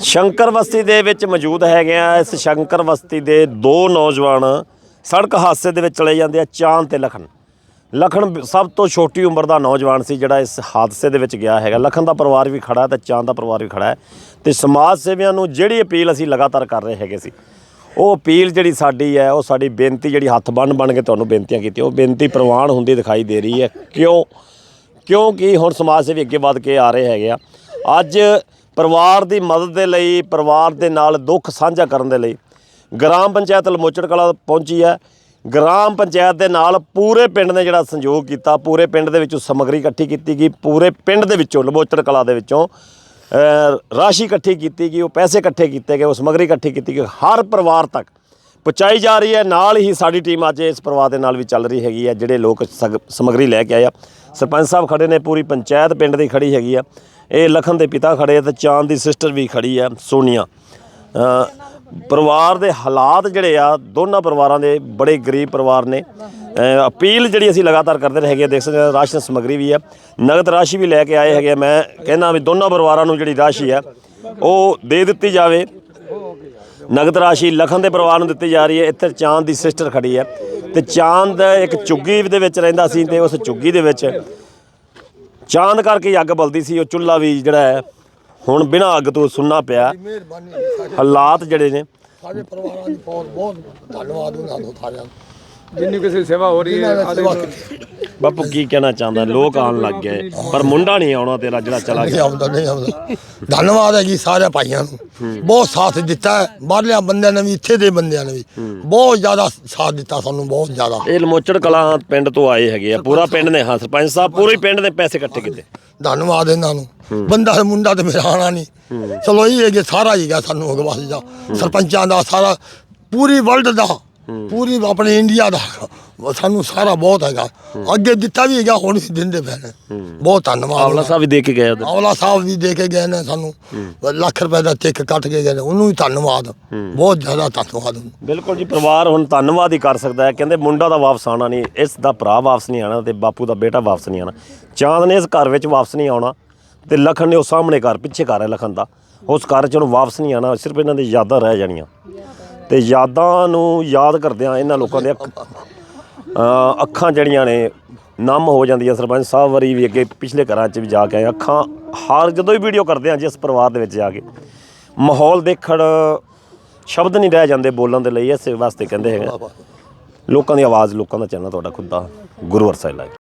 ਸ਼ੰਕਰ ਬਸਤੀ ਦੇ ਵਿੱਚ ਮੌਜੂਦ ਹੈਗੇ ਆ। ਇਸ ਸ਼ੰਕਰ ਬਸਤੀ ਦੇ ਦੋ ਨੌਜਵਾਨ ਸੜਕ ਹਾਦਸੇ ਦੇ ਵਿੱਚ ਚਲੇ ਜਾਂਦੇ ਆ ਚਾਂਦ ਤੇ ਲਖਨ। ਲਖਨ ਸਭ ਤੋਂ ਛੋਟੀ ਉਮਰ ਦਾ ਨੌਜਵਾਨ ਸੀ ਜਿਹੜਾ ਇਸ ਹਾਦਸੇ ਦੇ ਵਿੱਚ ਗਿਆ ਹੈਗਾ। ਲਖਨ ਦਾ ਪਰਿਵਾਰ ਵੀ ਖੜਾ ਹੈ ਤੇ ਚਾਂਦ ਦਾ ਪਰਿਵਾਰ ਵੀ ਖੜਾ ਹੈ ਤੇ ਸਮਾਜ ਸੇਵੀਆਂ ਨੂੰ ਜਿਹੜੀ ਅਪੀਲ ਅਸੀਂ ਲਗਾਤਾਰ ਕਰ ਰਹੇ ਹੈਗੇ ਸੀ, ਉਹ ਅਪੀਲ ਜਿਹੜੀ ਸਾਡੀ ਹੈ, ਉਹ ਸਾਡੀ ਬੇਨਤੀ ਜਿਹੜੀ ਹੱਥ ਬੰਨ ਬਣ ਕੇ ਤੁਹਾਨੂੰ ਬੇਨਤੀਆਂ ਕੀਤੀਆਂ, ਉਹ ਬੇਨਤੀ ਪ੍ਰਵਾਨ ਹੁੰਦੀ ਦਿਖਾਈ ਦੇ ਰਹੀ ਹੈ। ਕਿਉਂ? ਕਿਉਂਕਿ ਹੁਣ ਸਮਾਜ ਸੇਵੀ ਅੱਗੇ ਵੱਧ ਕੇ ਆ ਰਹੇ ਹੈਗੇ ਆ। ਅੱਜ ਪਰਿਵਾਰ ਦੀ ਮਦਦ ਦੇ ਲਈ, ਪਰਿਵਾਰ ਦੇ ਨਾਲ ਦੁੱਖ ਸਾਂਝਾ ਕਰਨ ਦੇ ਲਈ ਗ੍ਰਾਮ ਪੰਚਾਇਤ ਲਮੋਚੜ ਕਲਾ ਪਹੁੰਚੀ ਹੈ। ਗ੍ਰਾਮ ਪੰਚਾਇਤ ਦੇ ਨਾਲ ਪੂਰੇ ਪਿੰਡ ਨੇ ਜਿਹੜਾ ਸੰਯੋਗ ਕੀਤਾ, ਪੂਰੇ ਪਿੰਡ ਦੇ ਵਿੱਚੋਂ ਸਮੱਗਰੀ ਇਕੱਠੀ ਕੀਤੀ ਗਈ, ਪੂਰੇ ਪਿੰਡ ਦੇ ਵਿੱਚੋਂ, ਲਮੋਚੜ ਕਲਾ ਦੇ ਵਿੱਚੋਂ ਰਾਸ਼ੀ ਇਕੱਠੀ ਕੀਤੀ ਗਈ, ਉਹ ਪੈਸੇ ਇਕੱਠੇ ਕੀਤੇ ਗਏ, ਉਹ ਸਮੱਗਰੀ ਇਕੱਠੀ ਕੀਤੀ ਗਈ। ਹਰ ਪਰਿਵਾਰ ਤੱਕ ਪਹੁੰਚਾਈ ਜਾ ਰਹੀ ਹੈ। ਨਾਲ ਹੀ ਸਾਡੀ ਟੀਮ ਅੱਜ ਇਸ ਪਰਿਵਾਰ ਦੇ ਨਾਲ ਵੀ ਚੱਲ ਰਹੀ ਹੈਗੀ ਆ ਜਿਹੜੇ ਲੋਕ ਸਗ- ਸਮੱਗਰੀ ਲੈ ਕੇ ਆਏ ਆ। ਸਰਪੰਚ ਸਾਹਿਬ ਖੜੇ ਨੇ, ਪੂਰੀ ਪੰਚਾਇਤ ਪਿੰਡ ਦੀ ਖੜੀ ਹੈਗੀ ਆ। ਇਹ ਲਖਨ ਦੇ ਪਿਤਾ ਖੜੇ ਆ ਤੇ ਚਾਂਦ ਦੀ ਸਿਸਟਰ ਵੀ ਖੜੀ ਆ ਸੋਨੀਆ। ਪਰਿਵਾਰ ਦੇ ਹਾਲਾਤ ਜਿਹੜੇ ਆ ਦੋਨਾਂ ਪਰਿਵਾਰਾਂ ਦੇ ਬੜੇ ਗਰੀਬ ਪਰਿਵਾਰ ਨੇ। ਅਪੀਲ ਜਿਹੜੀ ਅਸੀਂ ਲਗਾਤਾਰ ਕਰਦੇ ਰਹੇ ਹੈਗੇ ਆ, ਦੇਖ ਸਕਦੇ ਹਾਂ ਰਾਸ਼ਨ ਸਮੱਗਰੀ ਵੀ ਆ। ਨਗਦ ਰਾਸ਼ੀ ਵੀ ਲੈ ਕੇ ਆਏ ਹੈਗੇ ਆ। ਮੈਂ ਕਹਿੰਦਾ ਵੀ ਦੋਨਾਂ ਪਰਿਵਾਰਾਂ ਨੂੰ ਜਿਹੜੀ ਰਾਸ਼ੀ ਆ ਉਹ ਦੇ ਦਿੱਤੀ ਜਾਵੇ। ਨਗਦ ਰਾਸ਼ੀ ਲਖਨ ਦੇ ਪਰਿਵਾਰ ਨੂੰ ਦਿੱਤੀ ਜਾ ਰਹੀ ਹੈ। ਇੱਥੇ ਚਾਂਦ ਦੀ ਸਿਸਟਰ ਖੜੀ ਹੈ। ਤੇ ਚਾਂਦ ਇੱਕ ਚੁੱਗੀ ਦੇ ਵਿੱਚ ਰਹਿੰਦਾ ਸੀ ਤੇ ਉਸ ਚੁੱਗੀ ਦੇ ਵਿੱਚ ਚਾਂਦ ਕਰਕੇ ਅੱਗ ਬਲਦੀ ਸੀ ਉਹ ਚੁੱਲ੍ਹਾ ਵੀ ਜਿਹੜਾ ਹੈ ਹੁਣ ਬਿਨਾਂ ਅੱਗ ਤੋਂ ਸੁੰਨਾ ਪਿਆ। ਮਿਹਰਬਾਨੀ ਜੀ ਸਾਡੇ ਹਾਲਾਤ ਜਿਹੜੇ ਨੇ। ਸਾਡੇ ਪਰਿਵਾਰਾਂ ਦੀ ਬਹੁਤ ਬਹੁਤ ਧੰਨਵਾਦ ਉਹਨਾਂ ਦਾ ਸਾਰਿਆਂ ਜਿੰਨੀ ਕਿਸੇ ਸੇਵਾ ਹੋ ਰਹੀ ਇਹਨਾਂ ਹੈ ਨੇ ਸੇਵਾ ਕੀਤੀ। ਬਾਪੂ ਕੀ ਕਹਿਣਾ ਚਾਹੁੰਦਾ? ਲੋਕ ਆਉਣ ਲੱਗ ਗਏ ਪਰ ਮੁੰਡਾ ਨਹੀਂ ਆਉਣਾ ਤੇਰਾ ਜਿਹੜਾ ਚਲਾ ਨਹੀਂ ਗਿਆ। ਆਉਂਦਾ ਨਹੀਂ ਆਉਂਦਾ। ਧੰਨਵਾਦ ਹੈ ਜੀ ਸਾਰੇ ਭਾਈਆਂ ਨੂੰ। ਬਹੁਤ ਸਾਥ ਦਿੱਤਾ ਹੈ ਬਾਹਰਲਿਆਂ ਬੰਦਿਆਂ ਨੇ ਵੀ ਇੱਥੇ ਦੇ ਬੰਦਿਆਂ ਨੇ ਵੀ। ਬਹੁਤ ਜ਼ਿਆਦਾ ਸਾਥ ਦਿੱਤਾ ਸਾਨੂੰ ਬਹੁਤ ਜ਼ਿਆਦਾ। ਇਹ ਲਮੋਚੜ ਕਲਾਂ ਪਿੰਡ ਤੋਂ ਆਏ ਹੈਗੇ ਆ ਪੂਰਾ ਪਿੰਡ ਨੇ ਹਾਂ ਸਰਪੰਚ ਸਾਹਿਬ ਪੂਰੇ ਪਿੰਡ ਨੇ ਪੈਸੇ ਇਕੱਠੇ ਕੀਤੇ। ਧੰਨਵਾਦ ਇਹਨਾਂ ਨੂੰ। ਬੰਦਾ ਤੇ ਮੁੰਡਾ ਤੇ ਮੇਰਾ ਆਣਾ ਨਹੀਂ। ਚਲੋ ਇਹ ਹੈ ਕਿ ਸਾਰਾ ਹੀ ਗਿਆ ਸਾਨੂੰ ਅਗਵਾਸੀ ਦਾ। ਸਰਪੰਚਾਂ ਦਾ ਸਾਰਾ ਪੂਰੀ ਵਰਲਡ ਦਾ। ਪੂਰੀ ਆਪਣੇ ਇੰਡੀਆ ਦਾ। ਸਾਨੂੰ ਸਾਰਾ ਬਹੁਤ ਹੈਗਾ। ਅੱਗੇ ਦਿੱਤਾ ਵੀ ਹੈਗਾ ਹੁਣ ਵੀ ਦਿੰਦੇ ਪਏ ਨੇ। ਬਹੁਤ ਧੰਨਵਾਦ। ਆਵਲਾ ਸਾਹਿਬ ਵੀ ਦੇ ਕੇ ਗਏ ਆਵਲਾ ਸਾਹਿਬ ਵੀ ਦੇ ਕੇ ਗਏ ਨੇ ਸਾਨੂੰ। ਲੱਖ ਰੁਪਏ ਦਾ ਚੈੱਕ ਕੱਟ ਕੇ ਗਏ ਨੇ। ਉਹਨੂੰ ਵੀ ਧੰਨਵਾਦ। ਬਹੁਤ ਜ਼ਿਆਦਾ ਧੰਨਵਾਦ। ਬਿਲਕੁਲ ਜੀ ਪਰਿਵਾਰ ਹੁਣ ਧੰਨਵਾਦ ਹੀ ਕਰ ਸਕਦਾ ਹੈ। ਕਹਿੰਦੇ ਮੁੰਡਾ ਦਾ ਵਾਪਸ ਆਉਣਾ ਨਹੀਂ ਇਸ ਦਾ ਭਰਾ ਵਾਪਸ ਨਹੀਂ ਆਣਾ ਤੇ ਬਾਪੂ ਦਾ ਬੇਟਾ ਵਾਪਸ ਨਹੀਂ ਆਣਾ। ਚਾਂਦ ਨੇ ਇਸ ਘਰ ਵਿੱਚ ਵਾਪਸ ਨਹੀਂ ਆਉਣਾ ਤੇ ਲਖਨ ਨੇ ਉਹ ਸਾਹਮਣੇ ਘਰ ਪਿੱਛੇ ਘਰ ਹੈ ਲਖਨ ਦਾ। ਉਸ ਘਰ 'ਚ ਉਹਨੂੰ ਵਾਪਸ ਨਹੀਂ ਆਣਾ ਸਿਰਫ ਇਹਨਾਂ ਦੀ ਯਾਦਾਂ ਰਹਿ ਜਾਣੀਆਂ। ਤੇ ਯਾਦਾਂ ਨੂੰ ਯਾਦ ਕਰਦਿਆਂ ਇਹਨਾਂ ਲੋਕਾਂ ਦੇ ਅੱਖਾਂ ਜਿਹੜੀਆਂ ਨੇ ਨਮ ਹੋ ਜਾਂਦੀਆਂ ਸਰਪੰਚ ਸਾਹਿਬ ਵਾਰੀ ਵੀ ਅੱਗੇ ਪਿਛਲੇ ਘਰਾਂ 'ਚ ਵੀ ਜਾ ਕੇ ਆਏ। ਅੱਖਾਂ ਹਾਰ ਜਦੋਂ ਵੀ ਵੀਡੀਓ ਕਰਦੇ ਆ ਜਿਸ ਪਰਿਵਾਰ ਦੇ ਵਿੱਚ ਜਾ ਕੇ। ਮਾਹੌਲ ਦੇਖਣ ਸ਼ਬਦ ਨਹੀਂ ਰਹਿ ਜਾਂਦੇ ਬੋਲਣ ਦੇ ਲਈ, ਇਸੇ ਵਾਸਤੇ ਕਹਿੰਦੇ ਹੈਗੇ। ਲੋਕਾਂ ਦੀ ਆਵਾਜ਼, ਲੋਕਾਂ ਦਾ ਚੈਨਲ ਤੁਹਾਡਾ ਖੁਦ ਦਾ ਗੁਰੂ ਅਰਸਾਈ ਲਾਈਵ।